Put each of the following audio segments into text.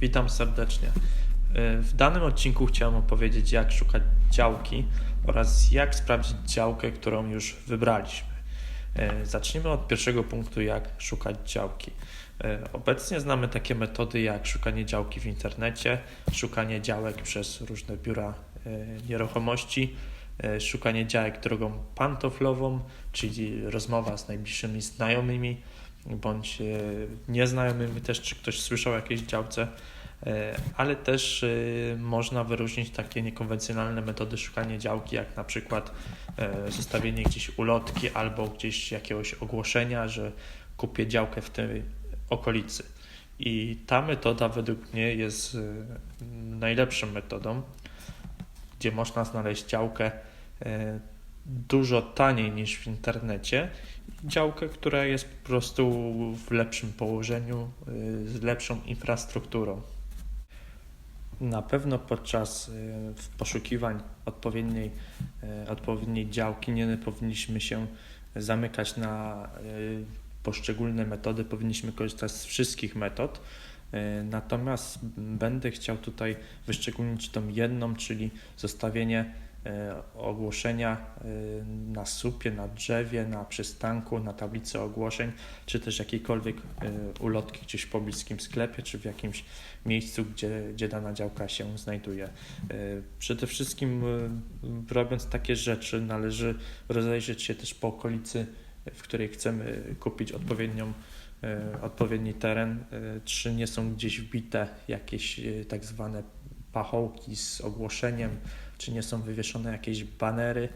Witam serdecznie. Y, W danym odcinku chciałem opowiedzieć, jak szukać działki oraz jak sprawdzić działkę, którą już wybraliśmy. Y, Zacznijmy od pierwszego punktu, jak szukać działki. Y, Obecnie znamy takie metody jak szukanie działki w internecie, szukanie działek przez różne biura nieruchomości, szukanie działek drogą pantoflową, czyli rozmowa z najbliższymi znajomymi bądź e, nieznajomymi też, czy ktoś słyszał o jakiejś działce, e, ale też e, można wyróżnić takie niekonwencjonalne metody szukania działki, jak na przykład zostawienie gdzieś ulotki albo gdzieś jakiegoś ogłoszenia, że kupię działkę w tej okolicy. I ta metoda według mnie jest najlepszą metodą, gdzie można znaleźć działkę dużo taniej niż w internecie działkę, która jest po prostu w lepszym położeniu, y, z lepszą infrastrukturą. Na pewno podczas y, poszukiwań odpowiedniej, y, odpowiedniej działki nie powinniśmy się zamykać na poszczególne metody, powinniśmy korzystać z wszystkich metod. Natomiast będę chciał tutaj wyszczególnić tą jedną, czyli zostawienie ogłoszenia e, na supie, na drzewie, na przystanku, na tablicy ogłoszeń, czy też jakiejkolwiek e, ulotki gdzieś w pobliskim sklepie, czy w jakimś miejscu, gdzie, gdzie dana działka się znajduje. E, Przede wszystkim e, robiąc takie rzeczy należy rozejrzeć się też po okolicy, w której chcemy kupić odpowiednią e, odpowiedni teren, e, czy nie są gdzieś wbite jakieś e, tak zwane pachołki z ogłoszeniem, czy nie są wywieszone jakieś banery,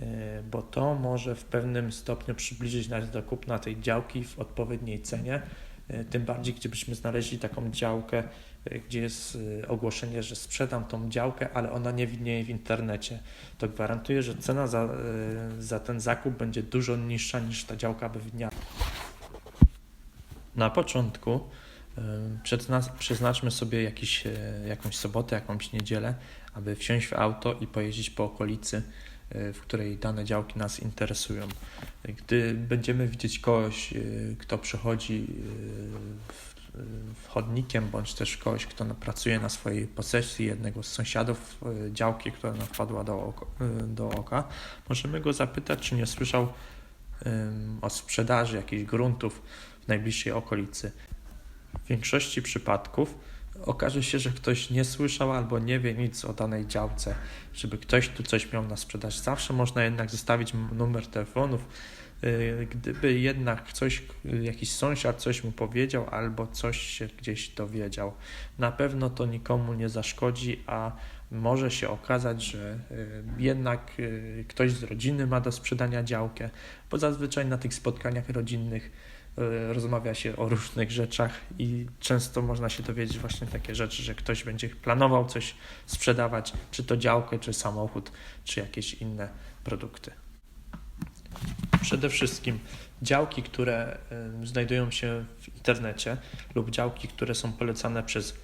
e, bo to może w pewnym stopniu przybliżyć nas do kupna tej działki w odpowiedniej cenie. e, Tym bardziej, gdybyśmy znaleźli taką działkę, e, gdzie jest ogłoszenie, że sprzedam tą działkę, ale ona nie widnieje w internecie. To gwarantuje, że cena za, za ten zakup będzie dużo niższa niż ta działka by widniała. Na początku przeznaczmy sobie jakiś, jakąś sobotę, jakąś niedzielę, aby wsiąść w auto i pojeździć po okolicy, e, w której dane działki nas interesują. Gdy będziemy widzieć kogoś, e, kto przechodzi e, chodnikiem, bądź też kogoś, kto pracuje na swojej posesji, jednego z sąsiadów działki, która nam wpadła do, oko, do oka, możemy go zapytać, czy nie słyszał o sprzedaży jakichś gruntów w najbliższej okolicy. W większości przypadków okaże się, że ktoś nie słyszał albo nie wie nic o danej działce, żeby ktoś tu coś miał na sprzedaż. Zawsze można jednak zostawić numer telefonów. Yy, Gdyby jednak coś, jakiś sąsiad coś mu powiedział albo coś się gdzieś dowiedział, na pewno to nikomu nie zaszkodzi, a może się okazać, że yy, jednak ktoś z rodziny ma do sprzedania działkę, bo zazwyczaj na tych spotkaniach rodzinnych y, rozmawia się o różnych rzeczach i często można się dowiedzieć właśnie takie rzeczy, że ktoś będzie planował coś sprzedawać, czy to działkę, czy samochód, czy jakieś inne produkty. Przede wszystkim działki, które y, znajdują się w internecie lub działki, które są polecane przez y,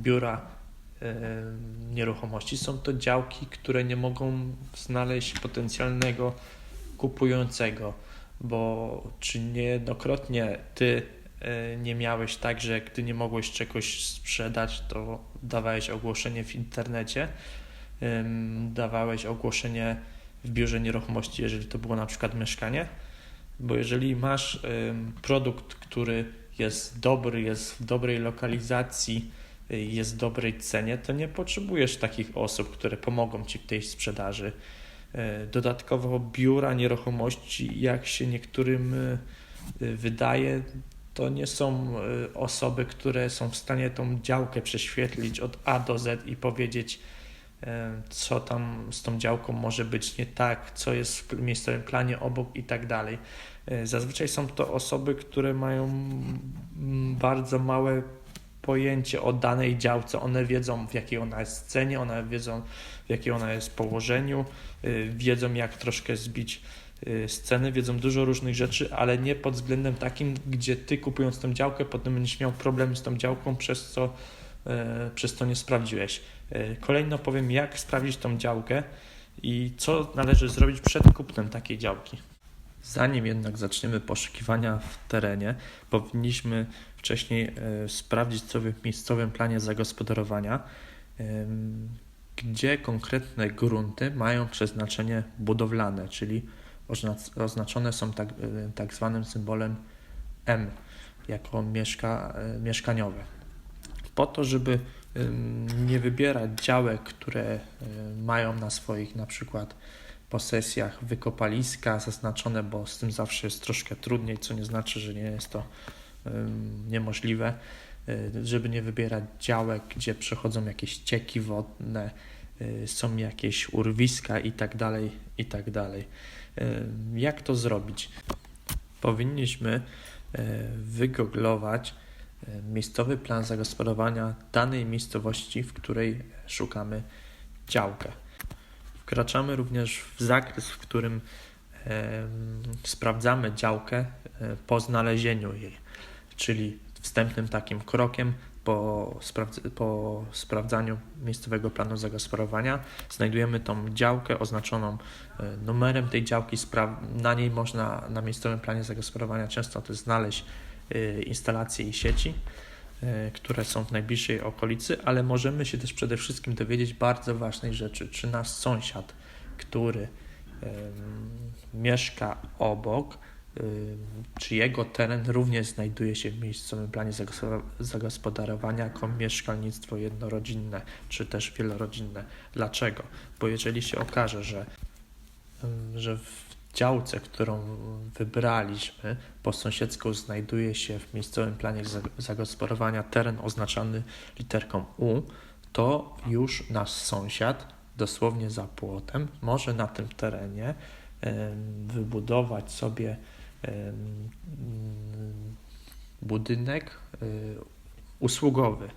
biura nieruchomości, są to działki, które nie mogą znaleźć potencjalnego kupującego bo czy niejednokrotnie ty e, nie miałeś tak, że gdy nie mogłeś czegoś sprzedać, to dawałeś ogłoszenie w internecie, dawałeś ogłoszenie w biurze nieruchomości, jeżeli to było na przykład mieszkanie, bo jeżeli masz produkt, który jest dobry, jest w dobrej lokalizacji, jest w dobrej cenie, to nie potrzebujesz takich osób, które pomogą ci w tej sprzedaży. E, Dodatkowo biura nieruchomości, jak się niektórym e, wydaje, to nie są e, osoby, które są w stanie tą działkę prześwietlić od A do Z i powiedzieć, co tam z tą działką może być nie tak, co jest w miejscowym planie obok i tak dalej. Zazwyczaj są to osoby, które mają bardzo małe pojęcie o danej działce. One wiedzą, w jakiej ona jest cenie, one wiedzą, w jakiej ona jest położeniu, y, wiedzą, jak troszkę zbić y, z ceny, wiedzą dużo różnych rzeczy, ale nie pod względem takim, gdzie ty kupując tą działkę, potem będziesz miał problem z tą działką, przez co, e, przez co nie sprawdziłeś. Kolejno powiem, jak sprawdzić tą działkę i co należy zrobić przed kupnem takiej działki. Zanim jednak zaczniemy poszukiwania w terenie, powinniśmy wcześniej e, sprawdzić sobie w miejscowym planie zagospodarowania, gdzie konkretne grunty mają przeznaczenie budowlane, czyli oznac- oznaczone są tak, e, tak zwanym symbolem M jako mieszka, e, mieszkaniowe. Po to, żeby nie wybierać działek, które mają na swoich na przykład posesjach wykopaliska zaznaczone, bo z tym zawsze jest troszkę trudniej, co nie znaczy, że nie jest to niemożliwe, e, żeby nie wybierać działek, gdzie przechodzą jakieś cieki wodne, e, są jakieś urwiska i tak dalej, i tak dalej. Jak to zrobić? Powinniśmy e, wygooglować e, miejscowy plan zagospodarowania danej miejscowości, w której szukamy działkę. Wkraczamy również w zakres, w którym sprawdzamy działkę e, po znalezieniu jej, czyli wstępnym takim krokiem po, sprawdz- po sprawdzaniu miejscowego planu zagospodarowania znajdujemy tą działkę oznaczoną e, numerem tej działki. Na niej można na miejscowym planie zagospodarowania często też znaleźć e, instalacje i sieci, e, które są w najbliższej okolicy, ale możemy się też przede wszystkim dowiedzieć bardzo ważnej rzeczy, czy nasz sąsiad, który mieszka obok, czy jego teren również znajduje się w miejscowym planie zagospodar- zagospodarowania jako mieszkalnictwo jednorodzinne, czy też wielorodzinne. Dlaczego? Bo jeżeli się okaże, że, że w działce, którą wybraliśmy, po sąsiedzku znajduje się w miejscowym planie zag- zagospodarowania teren oznaczony literką U, to już nasz sąsiad, dosłownie za płotem, może na tym terenie wybudować sobie budynek y, usługowy.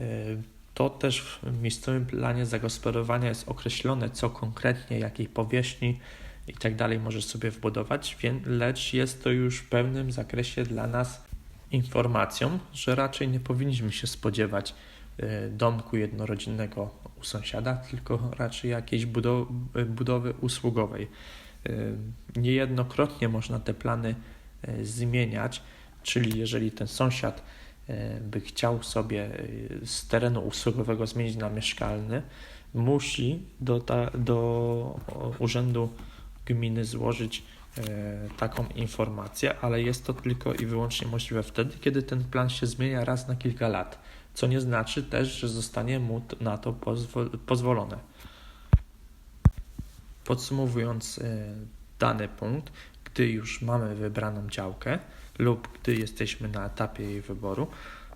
Y, To też w miejscowym planie zagospodarowania jest określone, co konkretnie, jakiej powierzchni i tak dalej możesz sobie wbudować, lecz jest to już w pewnym zakresie dla nas informacją, że raczej nie powinniśmy się spodziewać y, domku jednorodzinnego u sąsiada, tylko raczej jakiejś budow- budowy usługowej. Y, Niejednokrotnie można te plany y, zmieniać, czyli jeżeli ten sąsiad y, by chciał sobie z terenu usługowego zmienić na mieszkalny, musi do, ta, do urzędu gminy złożyć taką informację, ale jest to tylko i wyłącznie możliwe wtedy, kiedy ten plan się zmienia raz na kilka lat, co nie znaczy też, że zostanie mu na to pozwo- pozwolone. Podsumowując e, dany punkt, gdy już mamy wybraną działkę lub gdy jesteśmy na etapie jej wyboru,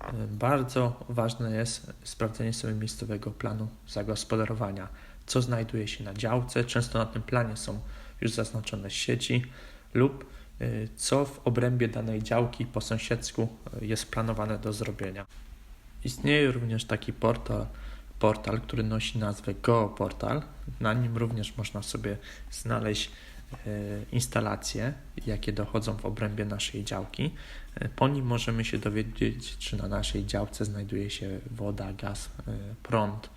e, bardzo ważne jest sprawdzenie sobie miejscowego planu zagospodarowania, co znajduje się na działce. Często na tym planie są już zaznaczone sieci lub y, co w obrębie danej działki po sąsiedzku jest planowane do zrobienia. Istnieje również taki portal, portal, który nosi nazwę GeoPortal. Na nim również można sobie znaleźć y, instalacje, jakie dochodzą w obrębie naszej działki. Y, Po nim możemy się dowiedzieć, czy na naszej działce znajduje się woda, gaz, y, prąd,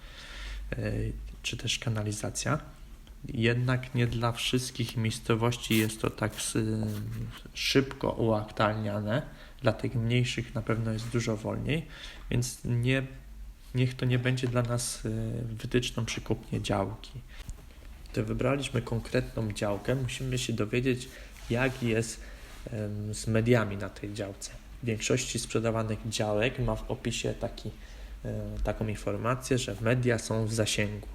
czy też kanalizacja. Jednak nie dla wszystkich miejscowości jest to tak szybko uaktualniane. Dla tych mniejszych na pewno jest dużo wolniej, więc nie, niech to nie będzie dla nas y, wytyczną przy kupnie działki. Gdy wybraliśmy konkretną działkę, musimy się dowiedzieć, jak jest z mediami na tej działce. W większości sprzedawanych działek ma w opisie taki, e, taką informację, że media są w zasięgu.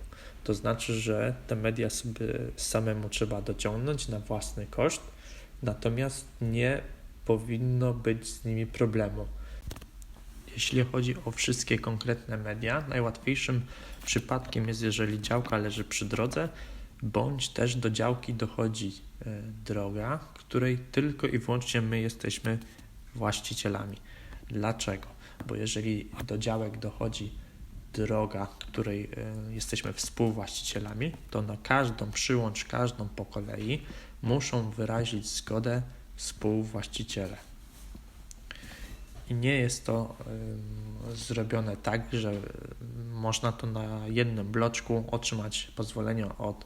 To znaczy, że te media sobie samemu trzeba dociągnąć na własny koszt, natomiast nie powinno być z nimi problemu. Jeśli chodzi o wszystkie konkretne media, najłatwiejszym przypadkiem jest, jeżeli działka leży przy drodze, bądź też do działki dochodzi e, droga, której tylko i wyłącznie my jesteśmy właścicielami. Dlaczego? Bo jeżeli do działek dochodzi droga, której e, jesteśmy współwłaścicielami, to na każdą przyłącz, każdą po kolei muszą wyrazić zgodę współwłaściciele. I nie jest to zrobione tak, że można to na jednym bloczku otrzymać pozwolenie od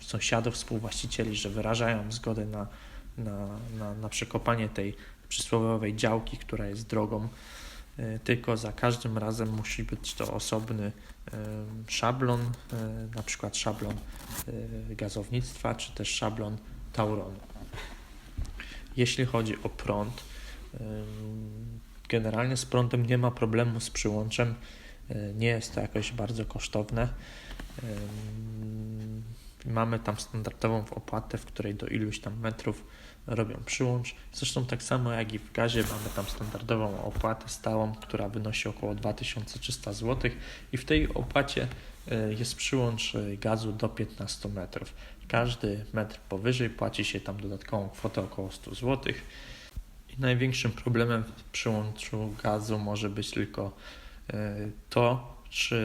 sąsiadów, współwłaścicieli, że wyrażają zgodę na, na, na, na przekopanie tej przysłowiowej działki, która jest drogą, e, tylko za każdym razem musi być to osobny szablon, e, na przykład szablon e, gazownictwa, czy też szablon Tauronu. Jeśli chodzi o prąd, generalnie z prądem nie ma problemu z przyłączem, y, nie jest to jakoś bardzo kosztowne. Mamy tam standardową opłatę, w której do iluś tam metrów robią przyłącz. Zresztą tak samo jak i w gazie mamy tam standardową opłatę stałą, która wynosi około 2300 zł i w tej opłacie y, jest przyłącz y, gazu do 15 metrów. Każdy metr powyżej płaci się tam dodatkową kwotę około 100 zł. I największym problemem w przyłączu gazu może być tylko y, to, czy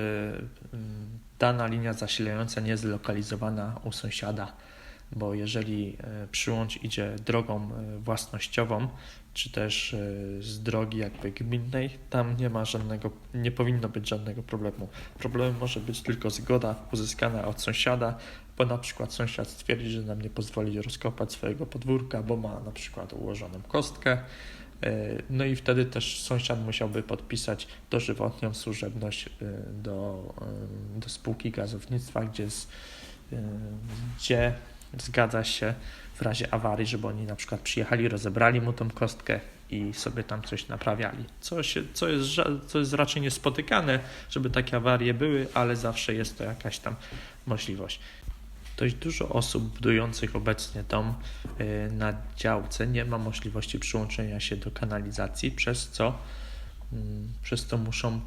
y, dana linia zasilająca nie jest zlokalizowana u sąsiada, bo jeżeli y, przyłącz idzie drogą y, własnościową, czy też z drogi jakby gminnej, tam nie ma żadnego, nie powinno być żadnego problemu. Problemem może być tylko zgoda uzyskana od sąsiada, bo na przykład sąsiad stwierdzi, że nam nie pozwoli rozkopać swojego podwórka, bo ma na przykład ułożoną kostkę. Y, No i wtedy też sąsiad musiałby podpisać dożywotnią służebność y, do, y, do spółki gazownictwa, gdzie, z, gdzie zgadza się w razie awarii, żeby oni na przykład przyjechali, rozebrali mu tą kostkę i sobie tam coś naprawiali. Co, się, co, jest, co jest raczej niespotykane, żeby takie awarie były, ale zawsze jest to jakaś tam możliwość. Dość dużo osób budujących obecnie dom y, na działce nie ma możliwości przyłączenia się do kanalizacji, przez co, mm, przez co muszą y,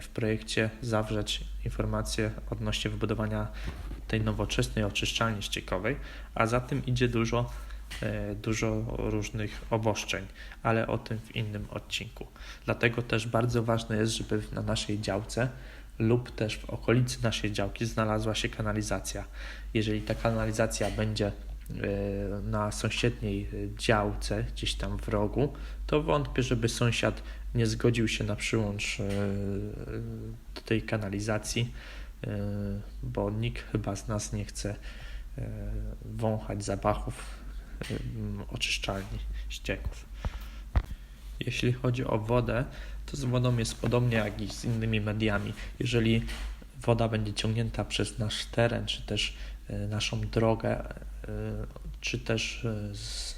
w projekcie zawrzeć informacje odnośnie wybudowania tej nowoczesnej oczyszczalni ściekowej, a za tym idzie dużo, y, dużo różnych obostrzeń, ale o tym w innym odcinku. Dlatego też bardzo ważne jest, żeby na naszej działce lub też w okolicy naszej działki znalazła się kanalizacja. Jeżeli ta kanalizacja będzie e, na sąsiedniej e, działce, gdzieś tam w rogu, to wątpię, żeby sąsiad nie zgodził się na przyłącz e, do tej kanalizacji, e, bo nikt chyba z nas nie chce e, wąchać zapachów e, oczyszczalni ścieków. Jeśli chodzi o wodę, to z wodą jest podobnie jak i z innymi mediami. Jeżeli woda będzie ciągnięta przez nasz teren, czy też e, naszą drogę, e, czy też e, z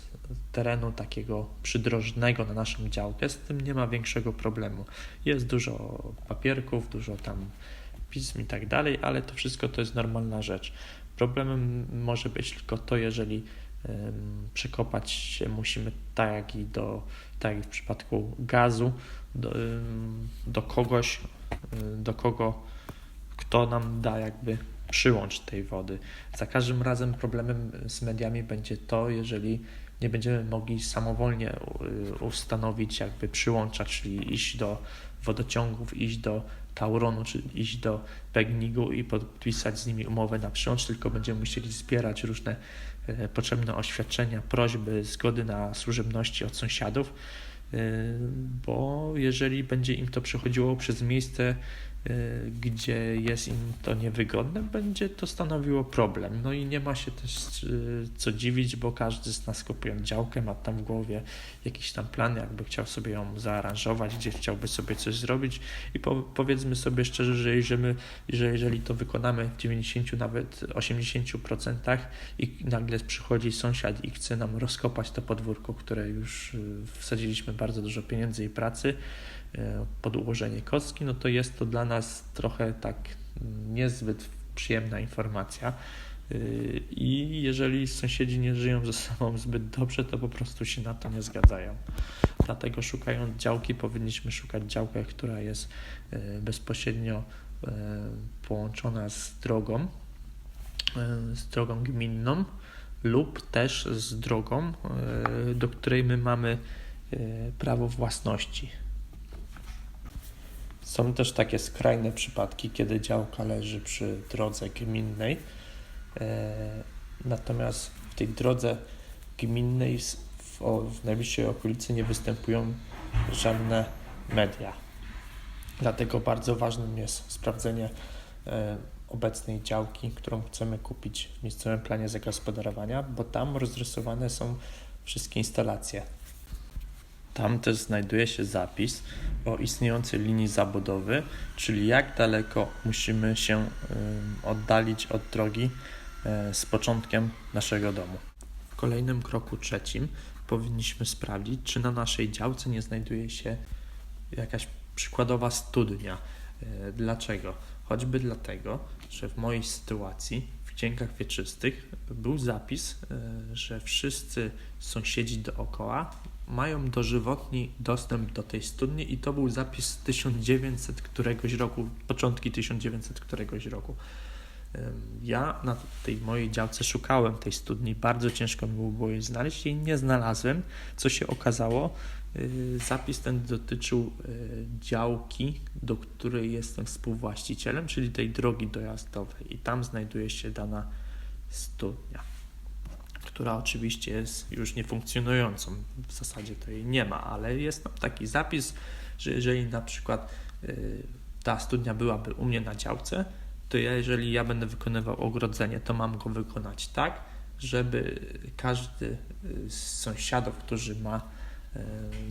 terenu takiego przydrożnego na naszą działkę, z tym nie ma większego problemu. Jest dużo papierków, dużo tam pism i tak dalej, ale to wszystko to jest normalna rzecz. Problemem może być tylko to, jeżeli przekopać się musimy tak jak i do, tak jak w przypadku gazu, do, ym, do kogoś, y, do kogo, kto nam da jakby przyłącz tej wody. Za każdym razem problemem z mediami będzie to, jeżeli nie będziemy mogli samowolnie y, ustanowić jakby przyłącza, czyli iść do wodociągów, iść do Tauronu, czy iść do Pegnigu i podpisać z nimi umowę na przyłącz, tylko będziemy musieli zbierać różne potrzebne oświadczenia, prośby, zgody na służebności od sąsiadów, bo jeżeli będzie im to przechodziło przez miejsce, e, gdzie jest im to niewygodne, będzie to stanowiło problem. No i nie ma się też e, co dziwić, bo każdy z nas kupując działkę ma tam w głowie jakiś tam plan, jakby chciał sobie ją zaaranżować, gdzie chciałby sobie coś zrobić i po, powiedzmy sobie szczerze, że jeżeli, że jeżeli to wykonamy w 90, nawet 80% i nagle przychodzi sąsiad i chce nam rozkopać to podwórko, które już y, wsadziliśmy bardzo dużo pieniędzy i pracy y, pod ułożenie kostki, no to jest to dla nas trochę tak niezbyt przyjemna informacja. Y, I jeżeli sąsiedzi nie żyją ze sobą zbyt dobrze, to po prostu się na to nie zgadzają. Dlatego szukając działki, powinniśmy szukać działkę, która jest e, bezpośrednio e, połączona z drogą, e, z drogą gminną lub też z drogą, e, do której my mamy e, prawo własności. Są też takie skrajne przypadki, kiedy działka leży przy drodze gminnej, e, natomiast w tej drodze gminnej w, w najbliższej okolicy nie występują żadne media. Dlatego bardzo ważnym jest sprawdzenie e, obecnej działki, którą chcemy kupić w miejscowym planie zagospodarowania, bo tam rozrysowane są wszystkie instalacje. Tam też znajduje się zapis o istniejącej linii zabudowy, czyli jak daleko musimy się oddalić od drogi y, z początkiem naszego domu. W kolejnym kroku trzecim powinniśmy sprawdzić, czy na naszej działce nie znajduje się jakaś przykładowa studnia. Y, Dlaczego? Choćby dlatego, że w mojej sytuacji w księgach wieczystych był zapis, y, że wszyscy sąsiedzi dookoła mają dożywotni dostęp do tej studni i to był zapis z 1900 któregoś roku, początki 1900 któregoś roku. Ja na tej mojej działce szukałem tej studni, bardzo ciężko mi było jej znaleźć i nie znalazłem. Co się okazało, y, zapis ten dotyczył y, działki, do której jestem współwłaścicielem, czyli tej drogi dojazdowej i tam znajduje się dana studnia, która oczywiście jest już niefunkcjonującą. W zasadzie to jej nie ma, ale jest tam taki zapis, że jeżeli na przykład y, ta studnia byłaby u mnie na działce, to ja, jeżeli ja będę wykonywał ogrodzenie, to mam go wykonać tak, żeby każdy y, z sąsiadów, którzy ma y,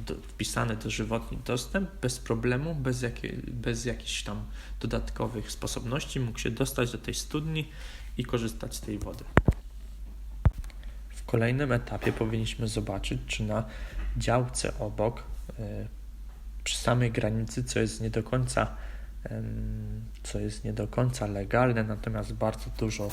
do, wpisany dożywotni dostęp, bez problemu, bez, jakie, bez jakichś tam dodatkowych sposobności mógł się dostać do tej studni i korzystać z tej wody. Kolejnym etapie powinniśmy zobaczyć, czy na działce obok, y, przy samej granicy, co jest nie do końca co jest nie do końca legalne, natomiast bardzo dużo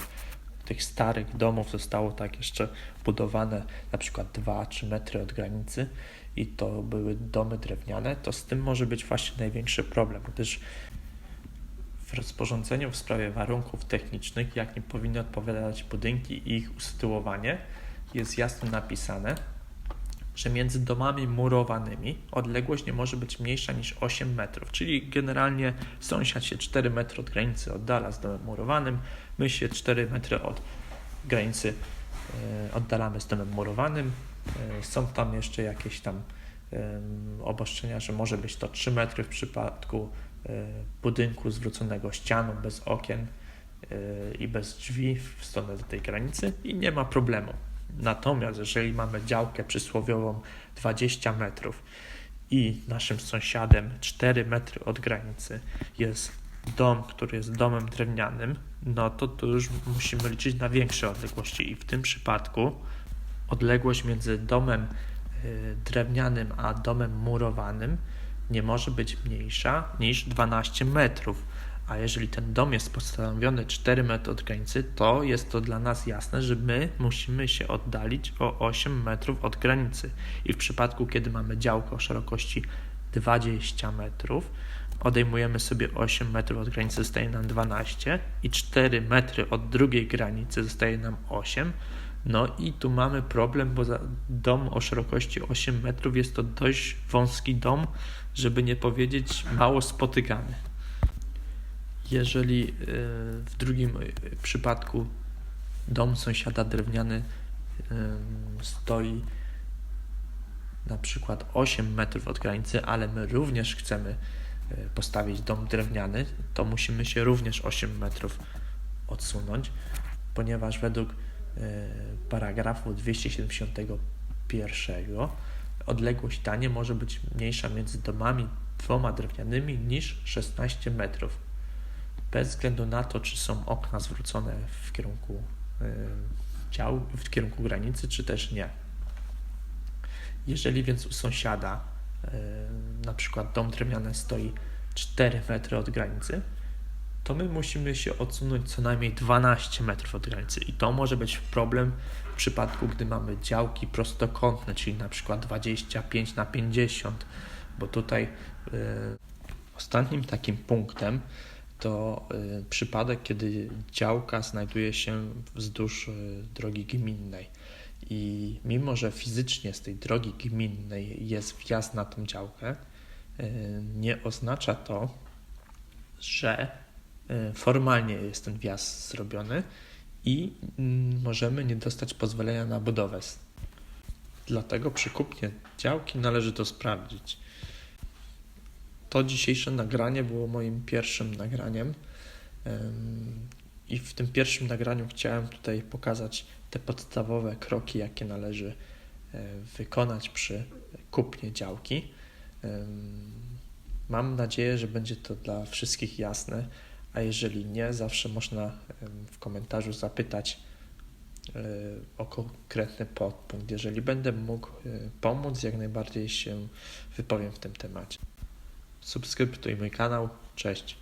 tych starych domów zostało tak jeszcze budowane na przykład 2-3 metry od granicy i to były domy drewniane, to z tym może być właśnie największy problem, gdyż w rozporządzeniu w sprawie warunków technicznych, jakim powinny odpowiadać budynki i ich usytuowanie, jest jasno napisane, że między domami murowanymi odległość nie może być mniejsza niż 8 metrów, czyli generalnie sąsiad się 4 metry od granicy oddala z domem murowanym, my się 4 metry od granicy e, oddalamy z domem murowanym. E, są tam jeszcze jakieś tam obostrzenia, że może być to 3 metry w przypadku e, budynku zwróconego ścianą bez okien i bez drzwi w stronę do tej granicy i nie ma problemu. Natomiast jeżeli mamy działkę przysłowiową 20 metrów i naszym sąsiadem 4 metry od granicy jest dom, który jest domem drewnianym, no to tu już musimy liczyć na większe odległości i w tym przypadku odległość między domem y, drewnianym a domem murowanym nie może być mniejsza niż 12 metrów. A jeżeli ten dom jest postawiony 4 metry od granicy, to jest to dla nas jasne, że my musimy się oddalić o 8 metrów od granicy. I w przypadku, kiedy mamy działkę o szerokości 20 metrów, odejmujemy sobie 8 metrów od granicy, zostaje nam 12 i 4 metry od drugiej granicy zostaje nam 8. No i tu mamy problem, bo dom o szerokości 8 metrów jest to dość wąski dom, żeby nie powiedzieć mało spotykany. Jeżeli y, w drugim y, przypadku dom sąsiada drewniany y, stoi na przykład 8 metrów od granicy, ale my również chcemy postawić dom drewniany, to musimy się również 8 metrów odsunąć, ponieważ według paragrafu 271 odległość ta nie może być mniejsza między domami dwoma drewnianymi niż 16 metrów bez względu na to, czy są okna zwrócone w kierunku y, dział, w kierunku granicy, czy też nie. Jeżeli więc u sąsiada y, na przykład dom drewniany stoi 4 metry od granicy, to my musimy się odsunąć co najmniej 12 metrów od granicy i to może być problem w przypadku, gdy mamy działki prostokątne, czyli na przykład 25 na 50, bo tutaj y, ostatnim takim punktem to y, przypadek, kiedy działka znajduje się wzdłuż y, drogi gminnej. I mimo, że fizycznie z tej drogi gminnej jest wjazd na tą działkę, y, nie oznacza to, że formalnie jest ten wjazd zrobiony i mm, możemy nie dostać pozwolenia na budowę. Dlatego przy kupnie działki należy to sprawdzić. To dzisiejsze nagranie było moim pierwszym nagraniem. I w tym pierwszym nagraniu chciałem tutaj pokazać te podstawowe kroki, jakie należy e, wykonać przy kupnie działki. Mam nadzieję, że będzie to dla wszystkich jasne, a jeżeli nie, zawsze można w komentarzu zapytać y, o konkretny podpunkt. Jeżeli będę mógł y, pomóc, jak najbardziej się wypowiem w tym temacie. Subskryptuj mój kanał. Cześć.